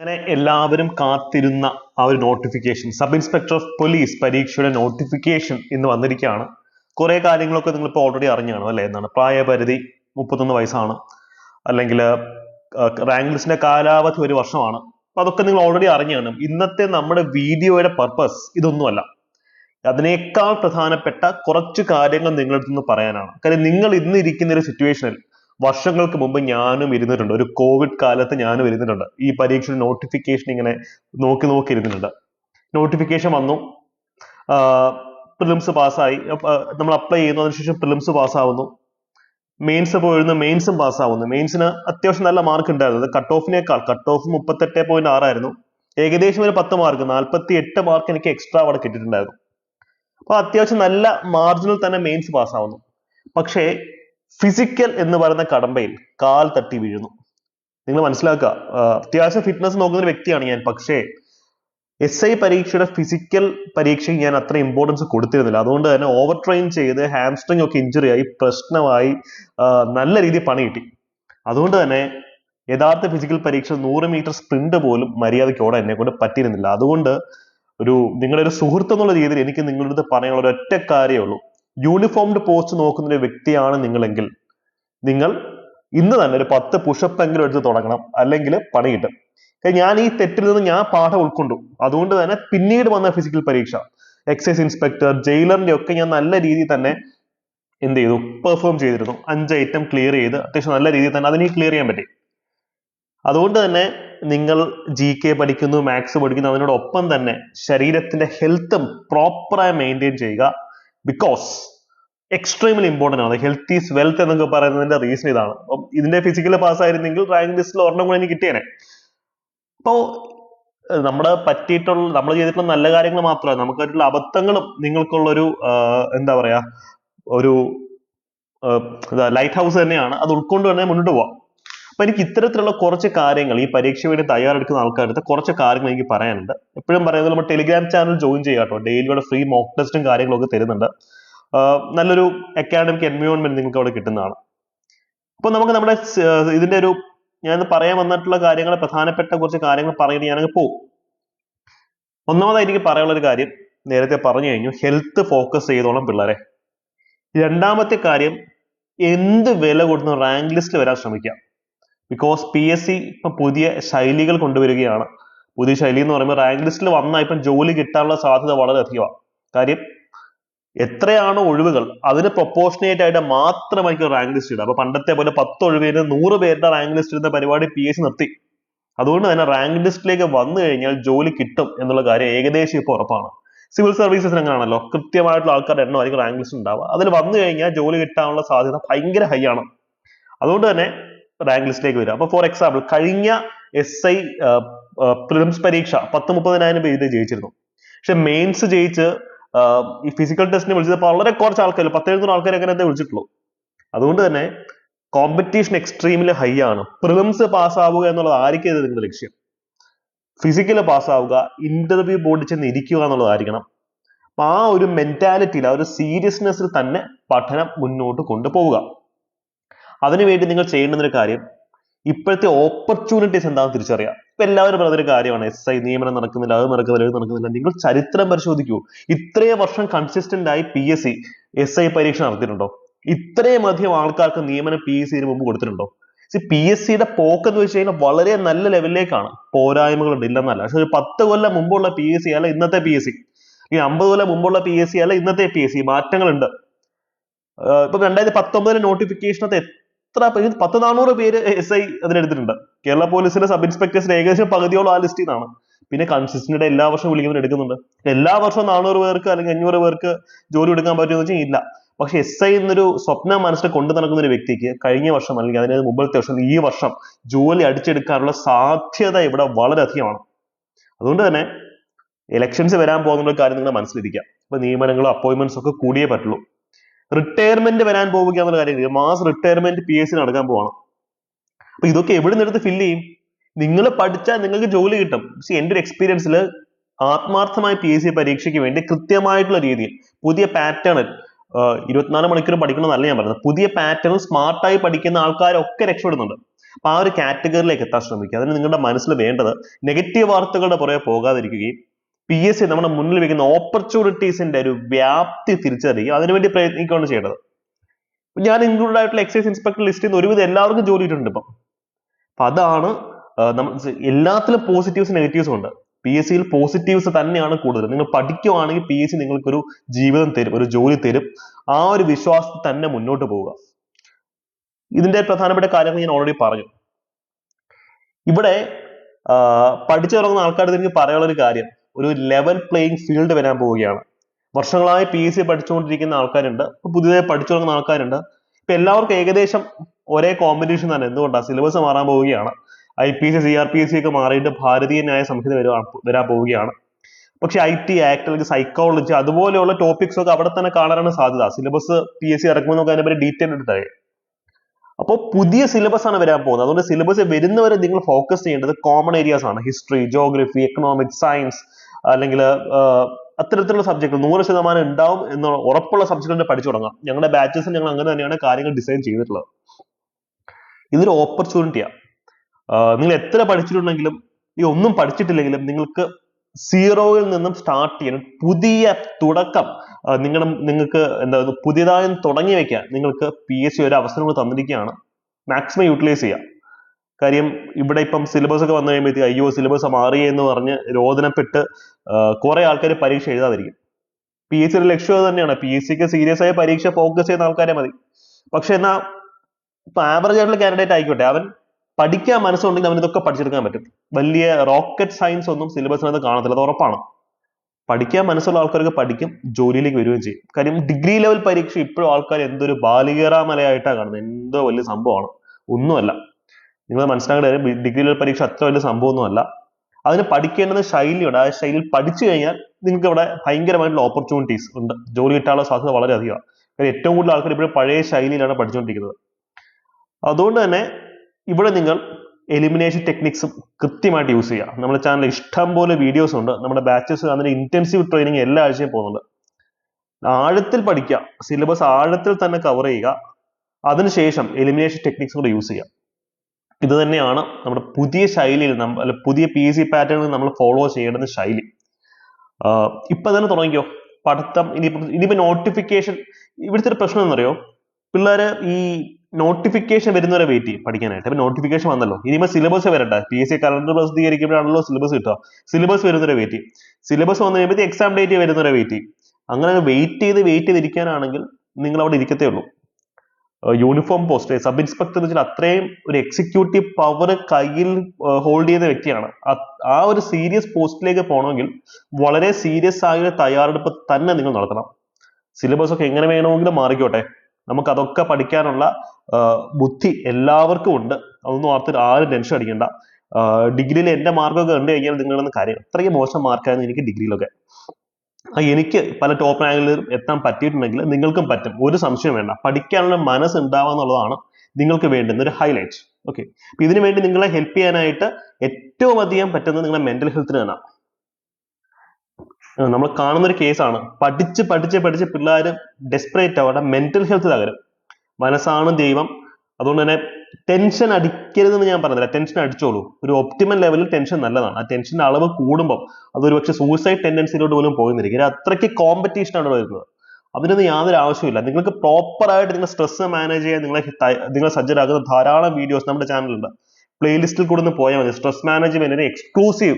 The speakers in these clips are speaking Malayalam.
അങ്ങനെ എല്ലാവരും കാത്തിരുന്ന ആ ഒരു notification sub inspector of police പരീക്ഷയുടെ നോട്ടിഫിക്കേഷൻ ഇന്ന് വന്നിരിക്കുകയാണ്. കുറെ കാര്യങ്ങളൊക്കെ നിങ്ങൾ ഇപ്പോൾ ഓൾറെഡി അറിഞ്ഞാണ് അല്ലേ? എന്താണ്? പ്രായപരിധി മുപ്പത്തൊന്ന് വയസ്സാണ്. അല്ലെങ്കിൽ റാങ്ക് ലിസ്റ്റിന്റെ കാലാവധി ഒരു വർഷമാണ്. അതൊക്കെ നിങ്ങൾ ഓൾറെഡി അറിഞ്ഞാണ്. ഇന്നത്തെ നമ്മുടെ വീഡിയോയുടെ പർപ്പസ് ഇതൊന്നുമല്ല. അതിനേക്കാൾ പ്രധാനപ്പെട്ട കുറച്ച് കാര്യങ്ങൾ നിങ്ങളുടെ നിന്ന് പറയാനാണ്. കാര്യം നിങ്ങൾ ഇന്ന് ഇരിക്കുന്ന ഒരു സിറ്റുവേഷനിൽ വർഷങ്ങൾക്ക് മുമ്പ് ഞാനും ഇരുന്നിട്ടുണ്ട്. ഒരു കോവിഡ് കാലത്ത് ഞാനും ഇരുന്നിട്ടുണ്ട്. ഈ പരീക്ഷയുടെ നോട്ടിഫിക്കേഷൻ ഇങ്ങനെ നോക്കി നോക്കി ഇരുന്നിട്ടുണ്ട്. നോട്ടിഫിക്കേഷൻ വന്നു. പ്രിലിംസ് പാസ്സായി നമ്മൾ അപ്ലൈ ചെയ്യുന്നു അതിനുശേഷം പ്രിലിംസ് പാസ്സാവുന്നു മെയിൻസ് പോയിരുന്നു മെയിൻസും പാസ്സാവുന്നു മെയിൻസിന് അത്യാവശ്യം നല്ല മാർക്ക് ഉണ്ടായിരുന്നു. കട്ട് ഓഫിനേക്കാൾ കട്ട് ഓഫ് മുപ്പത്തെട്ട് പോയിന്റ് ആറായിരുന്നു ഏകദേശം ഒരു പത്ത് മാർക്ക് നാൽപ്പത്തി എട്ട് മാർക്ക് എനിക്ക് എക്സ്ട്രാ അവിടെ കിട്ടിയിട്ടുണ്ടായിരുന്നു. അപ്പൊ അത്യാവശ്യം നല്ല മാർജിനിൽ തന്നെ മെയിൻസ് പാസ്സാവുന്നു പക്ഷേ ഫിസിക്കൽ എന്ന് പറയുന്ന കടമ്പയിൽ കാൽ തട്ടി വീഴുന്നു. നിങ്ങൾ മനസ്സിലാക്കുക അത്യാവശ്യം ഫിറ്റ്നസ് നോക്കുന്ന ഒരു വ്യക്തിയാണ് ഞാൻ പക്ഷേ എസ് ഐ പരീക്ഷയുടെ ഫിസിക്കൽ പരീക്ഷയ്ക്ക് ഞാൻ അത്ര ഇമ്പോർട്ടൻസ് കൊടുത്തിരുന്നില്ല. അതുകൊണ്ട് തന്നെ ഓവർ ട്രെയിൻ ചെയ്ത് ഹാംസ്ട്രിങ് ഒക്കെ ഇഞ്ചുറി ആയി പ്രശ്നമായി നല്ല രീതിയിൽ പണി കിട്ടി. അതുകൊണ്ട് തന്നെ യഥാർത്ഥ ഫിസിക്കൽ പരീക്ഷ നൂറ് മീറ്റർ സ്പ്രിന്റ് പോലും മര്യാദയ്ക്ക് ഓടാൻ എന്നെ കൊണ്ട് പറ്റിയിരുന്നില്ല. അതുകൊണ്ട് ഒരു നിങ്ങളുടെ ഒരു സുഹൃത്ത് എന്നുള്ള രീതിയിൽ എനിക്ക് നിങ്ങളുടെ അടുത്ത് പറയാനുള്ള ഒറ്റ കാര്യമേ ഉള്ളൂ. യൂണിഫോംഡ് പോസ്റ്റ് നോക്കുന്ന ഒരു വ്യക്തിയാണ് നിങ്ങളെങ്കിൽ നിങ്ങൾ ഇന്ന് തന്നെ ഒരു പത്ത് പുഷപ്പ് എങ്കിലും എടുത്ത് തുടങ്ങണം. അല്ലെങ്കിൽ പണി കിട്ടും ഞാൻ ഈ തെറ്റിൽ നിന്ന് ഞാൻ പാഠം ഉൾക്കൊണ്ടു. അതുകൊണ്ട് തന്നെ പിന്നീട് വന്ന ഫിസിക്കൽ പരീക്ഷ. എക്സൈസ് ഇൻസ്പെക്ടർ ജയിലറിന്റെ ഒക്കെ ഞാൻ നല്ല രീതിയിൽ തന്നെ എന്ത് ചെയ്തു? പെർഫോം ചെയ്തിരുന്നു. അഞ്ച് ഐറ്റം ക്ലിയർ ചെയ്ത് അത്യാവശ്യം നല്ല രീതിയിൽ തന്നെ അതിനെ ക്ലിയർ ചെയ്യാൻ പറ്റി. അതുകൊണ്ട് തന്നെ നിങ്ങൾ ജി കെ പഠിക്കുന്നു മാത്സ് പഠിക്കുന്നു അതിനോടൊപ്പം തന്നെ ശരീരത്തിന്റെ ഹെൽത്തും പ്രോപ്പറായി മെയിന്റെയിൻ ചെയ്യുക. ബിക്കോസ് എക്സ്ട്രീംലി ഇമ്പോർട്ടന്റ് ആണ്. ഹെൽത്ത് ഈസ് വെൽത്ത് എന്നൊക്കെ പറയുന്നതിന്റെ റീസൺ ഇതാണ്. അപ്പം ഇതിന്റെ ഫിസിക്കൽ പാസ് ആയിരുന്നെങ്കിൽ റാങ്ക് ലിസ്റ്റിൽ ഒരെണ്ണം കൂടെ എനിക്ക് കിട്ടിയേനെ. അപ്പോ നമ്മുടെ പറ്റിയിട്ടുള്ള നമ്മൾ ചെയ്തിട്ടുള്ള നല്ല കാര്യങ്ങൾ മാത്രമല്ല നമുക്കായിട്ടുള്ള അബദ്ധങ്ങളും നിങ്ങൾക്കുള്ള ഒരു എന്താ പറയാ ഒരു ലൈറ്റ് ഹൗസ് തന്നെയാണ്. അത് ഉൾക്കൊണ്ട് തന്നെ മുന്നോട്ട് പോവാം. അപ്പൊ എനിക്ക് ഇത്തരത്തിലുള്ള കുറച്ച് കാര്യങ്ങൾ ഈ പരീക്ഷ വേണ്ടി തയ്യാറെടുക്കുന്ന ആൾക്കാരുടെ കുറച്ച് കാര്യങ്ങൾ എനിക്ക് പറയാനുണ്ട്. എപ്പോഴും പറയുന്നത് നമ്മുടെ ടെലിഗ്രാം ചാനൽ ജോയിൻ ചെയ്യുക കേട്ടോ. ഡെയിലിയുടെ ഫ്രീ മോക്ക് ടെസ്റ്റും കാര്യങ്ങളൊക്കെ തരുന്നുണ്ട്. നല്ലൊരു അക്കാഡമിക് എൻവയോൺമെന്റ് നിങ്ങൾക്ക് അവിടെ കിട്ടുന്നതാണ്. അപ്പൊ നമുക്ക് നമ്മുടെ ഇതിന്റെ ഒരു ഞാൻ പറയാൻ വന്നിട്ടുള്ള കാര്യങ്ങൾ പ്രധാനപ്പെട്ട കുറച്ച് കാര്യങ്ങൾ പറഞ്ഞിട്ട് ഞാനങ്ങ് പോകും ഒന്നാമതായി എനിക്ക് പറയാനുള്ള ഒരു കാര്യം നേരത്തെ പറഞ്ഞു കഴിഞ്ഞു. ഹെൽത്ത് ഫോക്കസ് ചെയ്തോളം പിള്ളേരെ. രണ്ടാമത്തെ കാര്യം എന്ത് വില കൊടുത്തും റാങ്ക് ലിസ്റ്റിൽ വരാൻ ശ്രമിക്കുക ബിക്കോസ് പി എസ് സി ഇപ്പം പുതിയ ശൈലികൾ കൊണ്ടുവരികയാണ്. പുതിയ ശൈലി എന്ന് പറയുമ്പോൾ റാങ്ക് ലിസ്റ്റിൽ വന്നാൽ ഇപ്പം ജോലി കിട്ടാനുള്ള സാധ്യത വളരെ അധികമാണ്. കാര്യം എത്രയാണ് ഒഴിവുകൾ അതിന് പ്രൊപ്പോർഷനേറ്റ് ആയിട്ട് മാത്രമായിരിക്കും റാങ്ക് ലിസ്റ്റ് ഇടുക. അപ്പൊ പണ്ടത്തെ പോലെ പത്ത് ഒഴിവിന് നൂറ് പേരുടെ റാങ്ക് ലിസ്റ്റ് ഇടുന്ന പരിപാടി പി എസ് സി നിർത്തി. അതുകൊണ്ട് തന്നെ റാങ്ക് ലിസ്റ്റിലേക്ക് വന്നു കഴിഞ്ഞാൽ ജോലി കിട്ടും എന്നുള്ള കാര്യം ഏകദേശം ഇപ്പോൾ ഉറപ്പാണ്. സിവിൽ സർവീസസ് അങ്ങനെയാണല്ലോ കൃത്യമായിട്ടുള്ള ആൾക്കാരുടെ എണ്ണമായിരിക്കും റാങ്ക് ലിസ്റ്റ് ഉണ്ടാവുക. അതിൽ വന്നു കഴിഞ്ഞാൽ ജോലി കിട്ടാനുള്ള സാധ്യത ഭയങ്കര ഹൈ ആണ്. അതുകൊണ്ട് തന്നെ റാങ്ക് ലിസ്റ്റിലേക്ക് വരിക. അപ്പൊ ഫോർ എക്സാമ്പിൾ കഴിഞ്ഞ എസ് ഐ പ്രിലിംസ് പരീക്ഷ പത്ത് മുപ്പതിനായിരം പേര് ജയിച്ചിരുന്നു. പക്ഷെ മെയിൻസ് ജയിച്ച് ഈ ഫിസിക്കൽ ടെസ്റ്റിന് വിളിച്ചത് വളരെ കുറച്ച് ആൾക്കാർ പത്തെഴുന്നൂറ് ആൾക്കാരെ അങ്ങനെ വിളിച്ചിട്ടുള്ളൂ. അതുകൊണ്ട് തന്നെ കോമ്പറ്റീഷൻ എക്സ്ട്രീമിൽ ഹൈ ആണ്. പ്രിലിംസ് പാസ്സാവുക എന്നുള്ളത് ആയിരിക്കും ഇത് നിങ്ങളുടെ ലക്ഷ്യം? ഫിസിക്കൽ പാസ്സാവുക ഇന്റർവ്യൂ ബോർഡിൽ ചെന്ന് ഇരിക്കുക എന്നുള്ളതായിരിക്കണം ആ ഒരു മെന്റാലിറ്റിയിൽ ആ ഒരു സീരിയസ്നെസ്സിൽ തന്നെ പഠനം മുന്നോട്ട് കൊണ്ടുപോവുക. അതിനുവേണ്ടി നിങ്ങൾ ചെയ്യേണ്ടുന്ന ഒരു കാര്യം ഇപ്പോഴത്തെ ഓപ്പർച്യൂണിറ്റീസ് എന്താണെന്ന് തിരിച്ചറിയാം. ഇപ്പൊ എല്ലാവരും പറഞ്ഞൊരു കാര്യമാണ് എസ് ഐ നിയമനം നടക്കുന്നില്ല അത് നടക്കുന്നില്ല ഇത് നടക്കുന്നില്ല. നിങ്ങൾ ചരിത്രം പരിശോധിക്കൂ. ഇത്രയും വർഷം കൺസിസ്റ്റന്റ് ആയി P S C S I പരീക്ഷ നടത്തിയിട്ടുണ്ടോ? ഇത്രയും അധികം ആൾക്കാർക്ക് നിയമനം പി എസ് സിന് മുമ്പ് കൊടുത്തിട്ടുണ്ടോ? പി എസ് സിയുടെ പോക്ക് എന്ന് വെച്ച് കഴിഞ്ഞാൽ വളരെ നല്ല ലെവലിലേക്കാണ്. പോരായ്മകളുണ്ട് ഇല്ലെന്നല്ല. പക്ഷെ ഒരു പത്ത് കൊല്ലം മുമ്പുള്ള പി എസ് സി അല്ല ഇന്നത്തെ പി എസ് സി ഈ അമ്പത് കൊല്ലം മുമ്പുള്ള പി എസ് സി അല്ല ഇന്നത്തെ പി എസ് സി മാറ്റങ്ങളുണ്ട്. ഇപ്പൊ രണ്ടായിരത്തി പത്തൊമ്പതിലെ നോട്ടിഫിക്കേഷനകത്ത് എത്ര പേര് പത്ത് നാനൂറ് പേര് എസ് ഐ അതിനെടുത്തിട്ടുണ്ട്. കേരള പോലീസിലെ സബ് ഇൻസ്പെക്ടേഴ്സിന് ഏകദേശം പകുതിയോളം ആ ലിസ്റ്റിൽ നിന്നാണ്. പിന്നെ കൺസിസ്റ്റന്റ് എല്ലാ വർഷവും വിളിക്കുന്നവർ എടുക്കുന്നുണ്ട്. എല്ലാ വർഷവും നാനൂറ് പേർക്ക് അല്ലെങ്കിൽ അഞ്ഞൂറ് പേർക്ക് ജോലി എടുക്കാൻ പറ്റുമെന്ന് വെച്ചാൽ ഇല്ല. പക്ഷെ എസ് ഐ എന്നൊരു സ്വപ്നം മനസ്സിൽ കൊണ്ടു നടക്കുന്ന ഒരു വ്യക്തിക്ക് കഴിഞ്ഞ വർഷം അല്ലെങ്കിൽ അതിന് മുമ്പത്തെ വർഷം ഈ വർഷം ജോലി അടിച്ചെടുക്കാനുള്ള സാധ്യത ഇവിടെ വളരെ അധികമാണ് അതുകൊണ്ട് തന്നെ ഇലക്ഷൻസ് വരാൻ പോകുന്ന ഒരു കാര്യം നിങ്ങൾ മനസ്സിലിരിക്കുക ഇപ്പൊ നിയമനങ്ങളും അപ്പോയിന്റ്മെന്റ്സ് ഒക്കെ കൂടിയേ പറ്റുള്ളൂ. റിട്ടയർമെന്റ് വരാൻ പോവുക എന്നുള്ള കാര്യം mass retirement P S C നടക്കാൻ പോവാണ്. അപ്പൊ ഇതൊക്കെ എവിടെ നിന്നെടുത്ത് ഫില്ല് ചെയ്യും? നിങ്ങൾ പഠിച്ചാൽ നിങ്ങൾക്ക് ജോലി കിട്ടും. പക്ഷെ എന്റെ ഒരു എക്സ്പീരിയൻസിൽ ആത്മാർത്ഥമായി പി എസ് സി പരീക്ഷയ്ക്ക് വേണ്ടി കൃത്യമായിട്ടുള്ള രീതിയിൽ പുതിയ പാറ്റേണിൽ ഇരുപത്തിനാല് മണിക്കൂർ പഠിക്കണമെന്നല്ല ഞാൻ പറയുന്നത് പുതിയ പാറ്റേൺ സ്മാർട്ടായി പഠിക്കുന്ന ആൾക്കാരൊക്കെ രക്ഷപ്പെടുന്നുണ്ട്. അപ്പൊ ആ ഒരു കാറ്റഗറിയിലേക്ക് എത്താൻ ശ്രമിക്കുക. അതിന് നിങ്ങളുടെ മനസ്സിൽ വേണ്ടത് നെഗറ്റീവ് വാർത്തകളുടെ പുറകെ പോകാതിരിക്കുകയും പി എസ് സി നമ്മുടെ മുന്നിൽ വെക്കുന്ന ഓപ്പർച്യൂണിറ്റീസിന്റെ ഒരു വ്യാപ്തി തിരിച്ചറിയുക. അതിനുവേണ്ടി പ്രയത്നിക്കുകയാണ് ചെയ്യേണ്ടത്. ഞാൻ ഇൻക്ലൂഡ് ആയിട്ടുള്ള എക്സൈസ് ഇൻസ്പെക്ടർ ലിസ്റ്റിൽ നിന്ന് ഒരുവിധം എല്ലാവർക്കും ജോലി കിട്ടുന്നുണ്ട് ഇപ്പം. അപ്പൊ അതാണ് എല്ലാത്തിലും പോസിറ്റീവ്സ് നെഗറ്റീവ്സും ഉണ്ട്. പി എസ് സിയിൽ പോസിറ്റീവ്സ് തന്നെയാണ് കൂടുതൽ നിങ്ങൾ പഠിക്കുവാണെങ്കിൽ പി എസ് സി നിങ്ങൾക്കൊരു ജീവിതം തരും ഒരു ജോലി തരും. ആ ഒരു വിശ്വാസത്തിൽ തന്നെ മുന്നോട്ട് പോവുക. ഇതിന്റെ പ്രധാനപ്പെട്ട കാര്യങ്ങൾ ഞാൻ ഓൾറെഡി പറഞ്ഞു. ഇവിടെ പഠിച്ചു തുടങ്ങുന്ന ആൾക്കാർക്ക് എനിക്ക് പറയാനുള്ള ഒരു കാര്യം. ഒരു ലെവൽ പ്ലേയിങ് ഫീൽഡ് വരാൻ പോവുകയാണ്. വർഷങ്ങളായി പി എസ് സി പഠിച്ചുകൊണ്ടിരിക്കുന്ന ആൾക്കാരുണ്ട്. പുതിയതായി പഠിച്ചു തുടങ്ങുന്ന ആൾക്കാരുണ്ട്. ഇപ്പൊ എല്ലാവർക്കും ഏകദേശം ഒരേ കോമ്പറ്റീഷൻ തന്നെ. എന്തുകൊണ്ടാണ് സിലബസ് മാറാൻ പോവുകയാണ്. I P C C R P S C ഒക്കെ മാറിയിട്ട് ഭാരതീയ ന്യായ സംഹിത വരുവാ വരാൻ പോവുകയാണ്. പക്ഷെ ഐ ടി ആക്ട് അല്ലെങ്കിൽ സൈക്കോളജി അതുപോലെയുള്ള ടോപ്പിക്സ് ഒക്കെ അവിടെ തന്നെ കാണാനാണ് സാധ്യത. സിലബസ് പി എസ് സി ഇറക്കുമ്പോൾ നമുക്ക് അതിനെപ്പറ്റി ഡീറ്റെയിൽ എടുത്തായി അപ്പോൾ പുതിയ സിലബസ് ആണ് വരാൻ പോകുന്നത്. അതുകൊണ്ട് സിലബസ് വരുന്നവരെ നിങ്ങൾ ഫോക്കസ് ചെയ്യേണ്ടത് കോമൺ ഏരിയാസ് ആണ്. ഹിസ്റ്ററി ജോഗ്രഫി എക്കണോമിക്സ് സയൻസ് അല്ലെങ്കിൽ അത്തരത്തിലുള്ള സബ്ജക്ട് നൂറ് ശതമാനം ഉണ്ടാവും എന്ന് ഉറപ്പുള്ള സബ്ജക്ട് തന്നെ പഠിച്ചു തുടങ്ങാം. ഞങ്ങളുടെ ബാച്ചസിൽ ഞങ്ങൾ അങ്ങനെ തന്നെയാണ് കാര്യങ്ങൾ ഡിസൈൻ ചെയ്തിട്ടുള്ളത്. ഇതൊരു ഓപ്പർച്യൂണിറ്റിയാണ് നിങ്ങൾ എത്ര പഠിച്ചിട്ടുണ്ടെങ്കിലും ഈ ഒന്നും പഠിച്ചിട്ടില്ലെങ്കിലും നിങ്ങൾക്ക് സീറോയിൽ നിന്നും സ്റ്റാർട്ട് ചെയ്യാൻ പുതിയ തുടക്കം നിങ്ങളുടെ നിങ്ങൾക്ക് എന്താ പുതിയതായി തുടങ്ങി വെക്കാൻ നിങ്ങൾക്ക് പി എസ് സി ഒരു അവസരങ്ങൾ തന്നിരിക്കുകയാണ്. മാക്സിമം യൂട്ടിലൈസ് ചെയ്യുക. കാര്യം ഇവിടെ ഇപ്പം സിലബസ് ഒക്കെ വന്നു കഴിയുമ്പോഴത്തേക്ക് അയ്യോ സിലബസ് മാറി എന്ന് പറഞ്ഞ് രോദനപ്പെട്ട് കുറെ ആൾക്കാർ പരീക്ഷ എഴുതാതിരിക്കും. പി എസ് സിയുടെ ലക്ഷ്യം തന്നെയാണ്. പി എസ് സിക്ക് സീരിയസ് ആയ പരീക്ഷ ഫോക്കസ് ചെയ്യുന്ന ആൾക്കാരെ മതി. പക്ഷെ എന്നാ ഇപ്പൊ ആവറേജ് ആയിട്ടുള്ള കാൻഡിഡേറ്റ് ആയിക്കോട്ടെ. അവൻ പഠിക്കാൻ മനസ്സുണ്ടെങ്കിൽ അവൻ ഇതൊക്കെ പഠിച്ചെടുക്കാൻ പറ്റും. വലിയ റോക്കറ്റ് സയൻസ് ഒന്നും സിലബസിനകത്ത് കാണത്തില്ല. അത് ഉറപ്പാണ്. പഠിക്കാൻ മനസ്സുള്ള ആൾക്കാർക്ക് പഠിക്കും ജോലിയിലേക്ക് വരികയും ചെയ്യും. കാര്യം ഡിഗ്രി ലെവൽ പരീക്ഷ ഇപ്പോഴും ആൾക്കാർ എന്തൊരു ബാലികേറാമലയായിട്ടാണ് കാണുന്നത്. എന്തോ വലിയ സംഭവമാണ്. ഒന്നുമല്ല. നിങ്ങൾ മനസ്സിലാക്കേണ്ട ലെവൽ പരീക്ഷ അത്ര വലിയ സംഭവമൊന്നുമല്ല. അതിന് പഠിക്കേണ്ടത് ശൈലിയുണ്ട്. ആ ശൈലിയിൽ പഠിച്ചു കഴിഞ്ഞാൽ നിങ്ങൾക്ക് അവിടെ ഭയങ്കരമായിട്ടുള്ള ഓപ്പർച്യൂണിറ്റീസ് ഉണ്ട്. ജോലി കിട്ടാനുള്ള സാധ്യത വളരെ അധികമാണ് കാര്യം ഏറ്റവും കൂടുതൽ ആൾക്കാർ ഇപ്പോഴും പഴയ ശൈലിയിലാണ് പഠിച്ചുകൊണ്ടിരിക്കുന്നത്. അതുകൊണ്ട് തന്നെ ഇവിടെ നിങ്ങൾ എലിമിനേഷൻ ടെക്നിക്സും കൃത്യമായിട്ട് യൂസ് ചെയ്യുക. നമ്മുടെ ചാനലിൽ ഇഷ്ടം പോലെ വീഡിയോസ് ഉണ്ട്. നമ്മുടെ ബാച്ചസ് അതിന്റെ ഇന്റൻസീവ് ട്രെയിനിങ് എല്ലാ ആഴ്ചയും പോകുന്നുണ്ട്. ആഴത്തിൽ പഠിക്കുക. സിലബസ് ആഴത്തിൽ തന്നെ കവർ ചെയ്യുക. അതിനുശേഷം എലിമിനേഷൻ ടെക്നിക്സ് കൂടെ യൂസ് ചെയ്യുക. ഇത് തന്നെയാണ് നമ്മുടെ പുതിയ ശൈലിയിൽ നമ്മ അല്ല പുതിയ പി സി പാറ്റേണിൽ നമ്മൾ ഫോളോ ചെയ്യേണ്ടുന്ന ശൈലി. ഇപ്പൊ തന്നെ തുടങ്ങിക്കോ. പഠിത്തം ഇനിയിപ്പോ ഇനിയിപ്പോ നോട്ടിഫിക്കേഷൻ ഇവിടുത്തെ ഒരു പ്രശ്നം എന്നറിയോ പിള്ളേര് ഈ നോട്ടിഫിക്കേഷൻ വരുന്നവരെ വെയിറ്റ് ചെയ്യും പഠിക്കാനായിട്ട്. അപ്പൊ നോട്ടിഫിക്കേഷൻ വന്നല്ലോ. ഇനിയിപ്പോ സിലബസ് വരട്ടെ. പി എസ് സി കലണ്ടർ പ്രസിദ്ധീകരിക്കുമ്പോഴാണല്ലോ സിലബസ് കിട്ടുക. സിലബസ് വരുന്നവരെ വെയിറ്റ് ചെയ്യും. സിലബസ് വന്നു കഴിയുമ്പോൾ എക്സാം ഡേറ്റ് വരുന്നവരെ വെയിറ്റ് ചെയ്യും. അങ്ങനെ വെയിറ്റ് ചെയ്ത് വെയിറ്റ് ചെയ്തിരിക്കാനാണെങ്കിൽ നിങ്ങൾ അവിടെ ഇരിക്കത്തേ ഉള്ളൂ. യൂണിഫോം പോസ്റ്റ് സബ് ഇൻസ്പെക്ടർ എന്ന് വെച്ചാൽ അത്രയും ഒരു എക്സിക്യൂട്ടീവ് പവർ കയ്യിൽ ഹോൾഡ് ചെയ്യുന്ന വ്യക്തിയാണ്. ആ- ഒരു സീരിയസ് പോസ്റ്റിലേക്ക് പോകണമെങ്കിൽ വളരെ സീരിയസ് ആയ തയ്യാറെടുപ്പ് തന്നെ നിങ്ങൾ നടത്തണം. സിലബസ് ഒക്കെ എങ്ങനെ വേണമെങ്കിലും മാറിക്കോട്ടെ. നമുക്ക് അതൊക്കെ പഠിക്കാനുള്ള ബുദ്ധി എല്ലാവർക്കും ഉണ്ട്. അതൊന്നും ഓർത്തിട്ട് ആരും ടെൻഷൻ അടിക്കണ്ട. ഡിഗ്രിയിൽ എന്റെ മാർക്കൊക്കെ കണ്ടു കഴിഞ്ഞാൽ നിങ്ങളൊന്ന് കാര്യം അത്രയും മോശം മാർക്കായിരുന്നു എനിക്ക് ഡിഗ്രിയിലൊക്കെ എനിക്ക് പല ടോപ്പ് റാങ്കിൽ എത്താൻ പറ്റിയിട്ടുണ്ടെങ്കിൽ നിങ്ങൾക്കും പറ്റും. ഒരു സംശയം വേണ്ട. പഠിക്കാനുള്ള മനസ്സ് ഉണ്ടാവുക എന്നുള്ളതാണ് നിങ്ങൾക്ക് വേണ്ടുന്ന ഒരു ഹൈലൈറ്റ് ഓക്കെ ഇതിനു വേണ്ടി നിങ്ങളെ ഹെൽപ്പ് ചെയ്യാനായിട്ട് ഏറ്റവും അധികം പറ്റുന്നത് നിങ്ങളുടെ മെന്റൽ ഹെൽത്തിന് തന്നെ നമ്മൾ കാണുന്ന ഒരു കേസാണ് പഠിച്ച് പഠിച്ച് പഠിച്ച് പിള്ളേർ ഡെസ്പറേറ്റ് അവരുടെ മെന്റൽ ഹെൽത്ത് തകരും. മനസ്സാണ് ദൈവം. അതുകൊണ്ട് തന്നെ ടെൻഷൻ അടിക്കരുതെന്ന് ഞാൻ പറഞ്ഞില്ല. ടെൻഷൻ അടിച്ചോളൂ. ഒരു ഒപ്റ്റിമൽ ലെവലിൽ ടെൻഷൻ നല്ലതാണ്. ആ ടെൻഷന്റെ അളവ് കൂടുമ്പോൾ അതൊരു പക്ഷെ സൂസൈഡ് ടെൻഡൻസിയിലോട്ട് പോലും പോകുന്നിരിക്കും അത്രയ്ക്ക് കോമ്പറ്റീഷൻ ആണ് വരുന്നത്. അതിനൊന്നും യാതൊരു ആവശ്യമില്ല നിങ്ങൾക്ക് പ്രോപ്പർ ആയിട്ട് നിങ്ങൾ സ്ട്രെസ് മാനേജ് ചെയ്യാൻ നിങ്ങളെ നിങ്ങളെ സജ്ജരാക്കുന്ന ധാരാളം വീഡിയോസ് നമ്മുടെ ചാനലുണ്ട് പ്ലേലിസ്റ്റിൽ കൂടെ ഒന്ന് പോയാൽ മതി. സ്ട്രെസ് മാനേജ്മെന്റിന് എക്സ്ക്ലൂസീവ്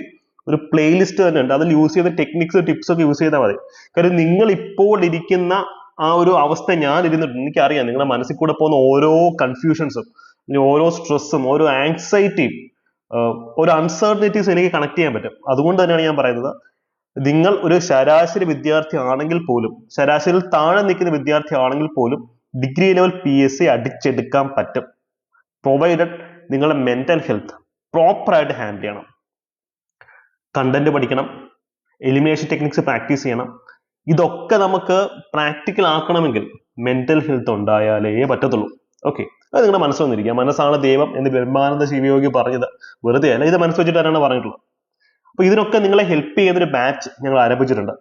ഒരു പ്ലേലിസ്റ്റ് തന്നെ ഉണ്ട്. അതിൽ യൂസ് ചെയ്ത ടെക്നിക്സ് ടിപ്സ് ഒക്കെ യൂസ് ചെയ്താൽ മതി. കാര്യം നിങ്ങൾ ഇപ്പോൾ ഇരിക്കുന്ന ആ ഒരു അവസ്ഥ ഞാൻ ഇരുന്നിട്ടുണ്ട്. എനിക്കറിയാം നിങ്ങളുടെ മനസ്സിൽ കൂടെ പോകുന്ന ഓരോ കൺഫ്യൂഷൻസും ഓരോ സ്ട്രെസ്സും ഓരോ ആങ്സൈറ്റിയും ഒരു അൺസർട്ടനിറ്റീസ് എനിക്ക് കണക്ട് ചെയ്യാൻ പറ്റും. അതുകൊണ്ട് തന്നെയാണ് ഞാൻ പറയുന്നത് നിങ്ങൾ ഒരു ശരാശരി വിദ്യാർത്ഥി ആണെങ്കിൽ പോലും ശരാശരിയിൽ താഴെ നിൽക്കുന്ന വിദ്യാർത്ഥി ആണെങ്കിൽ പോലും degree level P S C അടിച്ചെടുക്കാൻ പറ്റും. പ്രൊവൈഡഡ് നിങ്ങളുടെ മെന്റൽ ഹെൽത്ത് പ്രോപ്പറായിട്ട് ഹാൻഡിൽ ചെയ്യണം. കണ്ടന്റ് പഠിക്കണം എലിമിനേഷൻ ടെക്നിക്സ് പ്രാക്ടീസ് ചെയ്യണം. ഇതൊക്കെ നമുക്ക് പ്രാക്ടിക്കൽ ആക്കണമെങ്കിൽ മെന്റൽ ഹെൽത്ത് ഉണ്ടായാലേ പറ്റത്തുള്ളൂ. ഓക്കെ അത് നിങ്ങളുടെ മനസ്സ് വന്നിരിക്കുക. മനസ്സാണ് ദൈവം എന്ന് ബ്രഹ്മാനന്ദ ശിവയോഗി പറഞ്ഞത്. വെറുതെ അല്ല ഇത് മനസ്സ് വെച്ചിട്ടാണ് പറഞ്ഞിട്ടുള്ളത്. അപ്പൊ ഇതിനൊക്കെ നിങ്ങളെ ഹെൽപ്പ് ചെയ്യുന്ന ഒരു ബാച്ച് ഞങ്ങൾ ആരംഭിച്ചിട്ടുണ്ട്.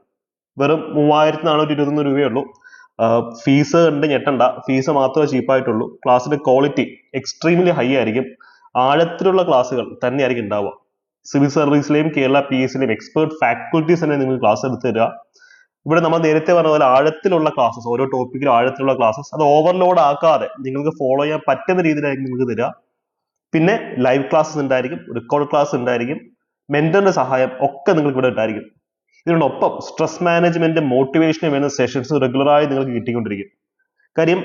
വെറും മൂവായിരത്തി നാനൂറ്റി ഇരുപത്തൊന്ന് രൂപയേ ഉള്ളൂ ഫീസ് കണ്ട് ഞെട്ടണ്ട. ഫീസ് മാത്രമേ ചീപ്പായിട്ടുള്ളൂ ക്ലാസ്സിന്റെ ക്വാളിറ്റി എക്സ്ട്രീംലി ഹൈ ആയിരിക്കും. ആഴത്തിലുള്ള ക്ലാസ്സുകൾ തന്നെയായിരിക്കും ഉണ്ടാവുക. സിവിൽ സർവീസിലെയും കേരള പി എസിലെയും എക്സ്പേർട്ട് ഫാക്കൽറ്റീസ് തന്നെ നിങ്ങൾക്ക് ക്ലാസ് എടുത്തു തരിക. ഇവിടെ നമ്മൾ നേരത്തെ പറഞ്ഞ പോലെ ആഴത്തിലുള്ള ക്ലാസ്സസ് ഓരോ ടോപ്പിക്കിലും ആഴത്തിലുള്ള ക്ലാസ്സസ് അത് ഓവർലോഡ് ആക്കാതെ നിങ്ങൾക്ക് ഫോളോ ചെയ്യാൻ പറ്റുന്ന രീതിയിലായിരിക്കും നിങ്ങൾക്ക് തരിക. പിന്നെ ലൈവ് ക്ലാസ്സസ് ഉണ്ടായിരിക്കും റെക്കോർഡ് ക്ലാസ് ഉണ്ടായിരിക്കും മെന്ററിന്റെ സഹായം ഒക്കെ നിങ്ങൾക്ക് ഇവിടെ ഉണ്ടായിരിക്കും. ഇതിനോടൊപ്പം സ്ട്രെസ് മാനേജ്മെന്റ് മോട്ടിവേഷന് വേണ്ട സെഷൻസ് റെഗുലറായി നിങ്ങൾക്ക് കിട്ടിക്കൊണ്ടിരിക്കും. കാര്യം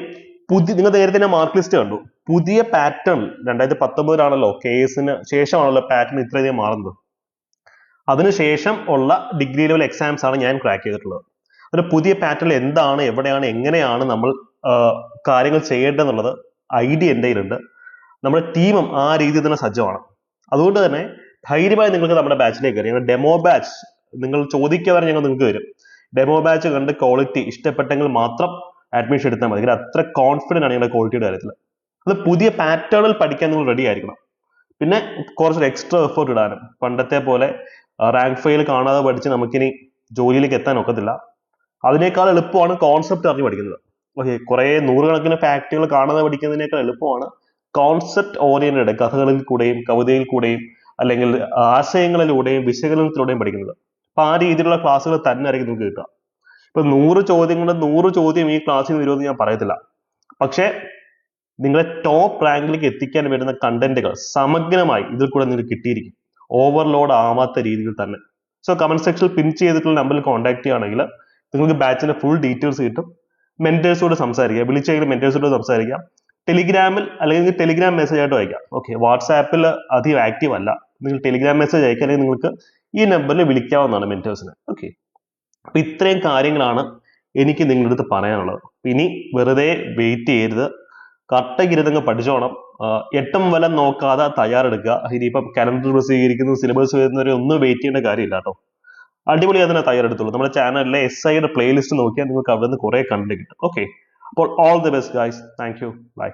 പുതിയ നിങ്ങൾ നേരത്തെ തന്നെ മാർക്ക് ലിസ്റ്റ് കണ്ടു. പുതിയ പാറ്റേൺ രണ്ടായിരത്തി പത്തൊമ്പതിലാണല്ലോ കേസിന് ശേഷമാണല്ലോ പാറ്റേൺ ഇത്രയധികം മാറുന്നത്. അതിനുശേഷം ഉള്ള ഡിഗ്രി ലെവൽ എക്സാംസ് ആണ് ഞാൻ ക്രാക്ക് ചെയ്തിട്ടുള്ളത്. ഒരു പുതിയ പാറ്റേൺ എന്താണ് എവിടെയാണ് എങ്ങനെയാണ് നമ്മൾ കാര്യങ്ങൾ ചെയ്യേണ്ടതെന്നുള്ളത് ഐഡിയ എന്റെ കയ്യിലുണ്ട്. നമ്മുടെ ടീമും ആ രീതിയിൽ തന്നെ സജ്ജമാണ്. അതുകൊണ്ട് തന്നെ ധൈര്യമായി നിങ്ങൾക്ക് നമ്മുടെ ബാച്ചിലേക്ക് വരും. ഞങ്ങൾ ഡെമോ ബാച്ച് നിങ്ങൾ ചോദിക്കാതെ ഞങ്ങൾ നിങ്ങൾക്ക് വരും ഡെമോ ബാച്ച് കണ്ട് ക്വാളിറ്റി ഇഷ്ടപ്പെട്ടെങ്കിൽ മാത്രം അഡ്മിഷൻ എടുത്താൽ മതി. കാരണം അത്ര കോൺഫിഡന്റ് ആണ് ഞങ്ങളുടെ ക്വാളിറ്റിയുടെ കാര്യത്തിൽ. അത് പുതിയ പാറ്റേണിൽ പഠിക്കാൻ നിങ്ങൾ റെഡി ആയിരിക്കണം. പിന്നെ കുറച്ചൊരു എക്സ്ട്രാ എഫേർട്ട് ഇടാനും. പണ്ടത്തെ പോലെ റാങ്ക് ഫൈൽ കാണാതെ പഠിച്ച് നമുക്കിനി ജോലിയിലേക്ക് എത്താൻ ഒക്കത്തില്ല. അതിനേക്കാൾ എളുപ്പമാണ് കോൺസെപ്റ്റ് അറിഞ്ഞ് പഠിക്കുന്നത്. ഓക്കെ കുറേ നൂറുകണക്കിന് ഫാക്റ്റുകൾ കാണാതെ പഠിക്കുന്നതിനേക്കാൾ എളുപ്പമാണ് കോൺസെപ്റ്റ് ഓറിയന്റഡ് കഥകളിൽ കൂടെയും കവിതയിൽ കൂടെയും അല്ലെങ്കിൽ ആശയങ്ങളിലൂടെയും വിശകലനത്തിലൂടെയും പഠിക്കുന്നത്. അപ്പൊ ആ രീതിയിലുള്ള ക്ലാസ്സുകൾ തന്നെ ആയിരിക്കും നിങ്ങൾക്ക് കിട്ടുക. ഇപ്പോ നൂറ് ചോദ്യങ്ങളുടെ നൂറ് ചോദ്യം ഈ ക്ലാസ്സിൽ വരുമെന്ന് ഞാൻ പറയത്തില്ല. പക്ഷേ നിങ്ങളെ ടോപ്പ് റാങ്കിലേക്ക് എത്തിക്കാൻ വരുന്ന കണ്ടന്റുകൾ സമഗ്രമായി ഇതിൽ കൂടെ നിങ്ങൾക്ക് കിട്ടിയിരിക്കും. ഓവർലോഡ് ആവാത്ത രീതിയിൽ തന്നെ. സോ കമന്റ് സെക്ഷനിൽ പിൻ ചെയ്തിട്ടുള്ള നമ്പറിൽ കോൺടാക്ട് ചെയ്യുകയാണെങ്കിൽ നിങ്ങൾക്ക് ബാച്ചിന്റെ ഫുൾ ഡീറ്റെയിൽസ് കിട്ടും. മെന്റേഴ്സോട് സംസാരിക്കുക വിളിച്ചെങ്കിലും മെന്റേഴ്സോട് സംസാരിക്കാം. ടെലിഗ്രാമിൽ അല്ലെങ്കിൽ ടെലിഗ്രാം മെസ്സേജ് ആയിട്ട് അയക്കാം. ഓക്കെ വാട്സാപ്പിൽ അധികം ആക്റ്റീവ് അല്ല. നിങ്ങൾ ടെലിഗ്രാം മെസ്സേജ് അല്ലെങ്കിൽ നിങ്ങൾക്ക് ഈ നമ്പറിൽ വിളിക്കാവുന്നതാണ് മെന്റേഴ്സിനെ ഓക്കെ അപ്പൊ ഇത്രയും കാര്യങ്ങളാണ് എനിക്ക് നിങ്ങളുടെ അടുത്ത് പറയാനുള്ളത്. ഇനി വെറുതെ വെയിറ്റ് ചെയ്യരുത്. ഇരുന്നങ്ങ് പഠിച്ചോണം. എട്ടും വലം നോക്കാതെ തയ്യാറെടുക്കുക. ഇനിയിപ്പം കലണ്ടർ പ്രസിദ്ധീകരിക്കുന്നു സിലബസ് വരുന്നവരെ ഒന്നും വെയിറ്റ് ചെയ്യേണ്ട കാര്യമില്ല കേട്ടോ. അടിപൊളിയായി തന്നെ തയ്യാറെടുത്തുള്ളൂ. നമ്മുടെ ചാനലിലെ എസ് ഐയുടെ പ്ലേലിസ്റ്റ് നോക്കിയാൽ നിങ്ങൾക്ക് അവിടെ നിന്ന് കുറെ കണ്ടു കിട്ടും. ഓക്കെ അപ്പോൾ all the best guys thank you bye